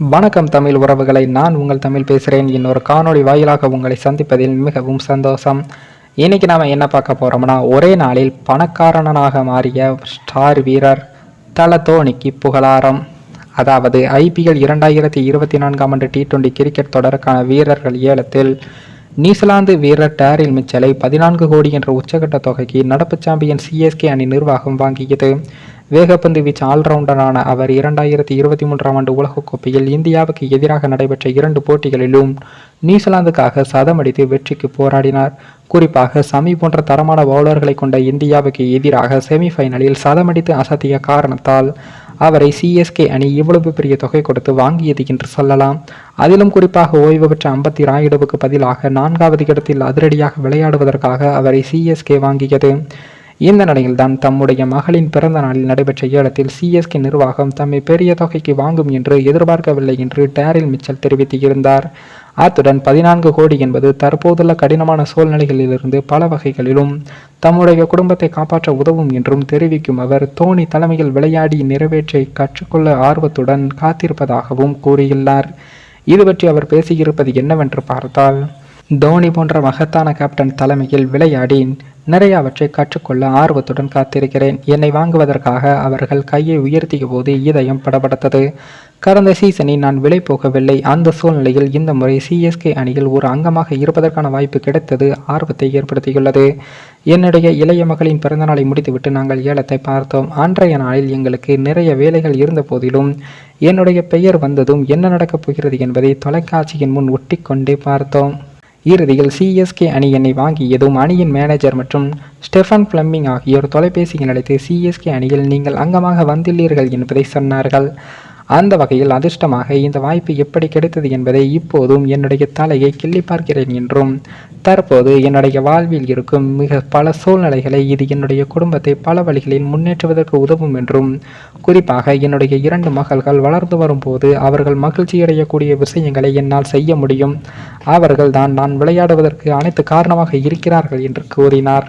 வணக்கம் தமிழ் உறவுகளை. நான் உங்கள் தமிழ் பேசுகிறேன் இன்னொரு காணொளி வாயிலாக உங்களை சந்திப்பதில் மிகவும் சந்தோஷம். இன்னைக்கு நாம் என்ன பார்க்க போகிறோம்னா ஒரே நாளில் பணக்காரனாக மாறிய ஸ்டார் வீரர் தல தோனிக்கு புகழாரம். அதாவது ஐபிஎல் இரண்டாயிரத்தி இருபத்தி நான்காம் ஆண்டு டி டுவெண்டி கிரிக்கெட் தொடருக்கான வீரர்கள் ஏலத்தில் நியூசிலாந்து வீரர் டேரில் மிச்சலை பதினான்கு கோடி என்ற உச்சகட்ட தொகைக்கு நடப்பு சாம்பியன் சிஎஸ்கே அணி நிர்வாகம் வாங்கியது. வேகப்பந்து வீச்சு ஆல்ரவுண்டரான அவர் இரண்டாயிரத்தி இருபத்தி மூன்றாம் ஆண்டு உலகக்கோப்பையில் இந்தியாவுக்கு எதிராக நடைபெற்ற இரண்டு போட்டிகளிலும் நியூசிலாந்துக்காக சதமடித்து வெற்றிக்கு போராடினார். குறிப்பாக சமி போன்ற தரமான பவுலர்களை கொண்ட இந்தியாவுக்கு எதிராக செமிஃபைனலில் சதமடித்து அசத்திய காரணத்தால் அவரை சிஎஸ்கே அணி இவ்வளவு பெரிய தொகை கொடுத்து வாங்கியது என்று சொல்லலாம். அதிலும் குறிப்பாக ஓய்வு பெற்ற அம்பத்தி ராயுடுவுக்கு பதிலாக நான்காவது இடத்தில் அதிரடியாக விளையாடுவதற்காக அவரை சிஎஸ்கே வாங்கியது. இந்த நிலையில்தான் தம்முடைய மகளின் பிறந்த நாளில் நடைபெற்ற ஏலத்தில் சிஎஸ்கே நிர்வாகம் தம்மை பெரிய தொகைக்கு வாங்கும் என்று எதிர்பார்க்கவில்லை என்று டேரில் மிச்சல் தெரிவித்திருந்தார். அத்துடன் பதினான்கு கோடி என்பது தற்போதுள்ள கடினமான சூழ்நிலைகளிலிருந்து பல வகைகளிலும் தம்முடைய குடும்பத்தை காப்பாற்ற உதவும் என்றும் தெரிவிக்கும் அவர் தோனி தலைமையில் விளையாடி நிறைவேற்றை கற்றுக்கொள்ள ஆர்வத்துடன் காத்திருப்பதாகவும் கூறியுள்ளார். இது பற்றி அவர் பேசியிருப்பது என்னவென்று பார்த்தால் தோனி போன்ற மகத்தான கேப்டன் தலைமையில் விளையாடி நிறையவற்றை கற்றுக்கொள்ள ஆர்வத்துடன் காத்திருக்கிறேன். என்னை வாங்குவதற்காக அவர்கள் கையை உயர்த்திய போது இதயம் படபடத்தது. கடந்த சீசனில் நான் விலை போகவில்லை. அந்த சூழ்நிலையில் இந்த முறை சிஎஸ்கே அணியில் ஒரு அங்கமாக இருப்பதற்கான வாய்ப்பு கிடைத்தது ஆர்வத்தை ஏற்படுத்தியுள்ளது. என்னுடைய இளைய மகளின் பிறந்தநாளை முடித்துவிட்டு நாங்கள் ஏலத்தை பார்த்தோம். அன்றைய நாளில் எங்களுக்கு நிறைய வேலைகள் இருந்த போதிலும் என்னுடைய பெயர் வந்ததும் என்ன நடக்கப் போகிறது என்பதை தொலைக்காட்சியின் முன் ஒட்டிக்கொண்டே பார்த்தோம். இறுதியில் சிஎஸ்கே அணி என்னை வாங்கியதும் அணியின் மேனேஜர் மற்றும் ஸ்டெஃபன் பிளம்மிங் ஆகியோர் தொலைபேசியில் அழைத்து சிஎஸ்கே அணியில் நீங்கள் அங்கமாக வந்துள்ளீர்கள் என்பதை சொன்னார்கள். அந்த வகையில் அதிர்ஷ்டமாக இந்த வாய்ப்பு எப்படி கிடைத்தது என்பதை இப்போதும் என்னுடைய தலையை கிள்ளி பார்க்கிறேன் என்றும் தற்போது என்னுடைய வாழ்வில் இருக்கும் மிக பல சூழ்நிலைகளை இது என்னுடைய குடும்பத்தை பல வழிகளில் முன்னேற்றுவதற்கு உதவும் என்றும் குறிப்பாக என்னுடைய இரண்டு மகள்கள் வளர்ந்து வரும்போது அவர்கள் மகிழ்ச்சியடையக்கூடிய விஷயங்களை என்னால் செய்ய முடியும். அவர்கள் தான் நான் விளையாடுவதற்கு அனைத்து காரணமாக இருக்கிறார்கள் என்று கூறினார்.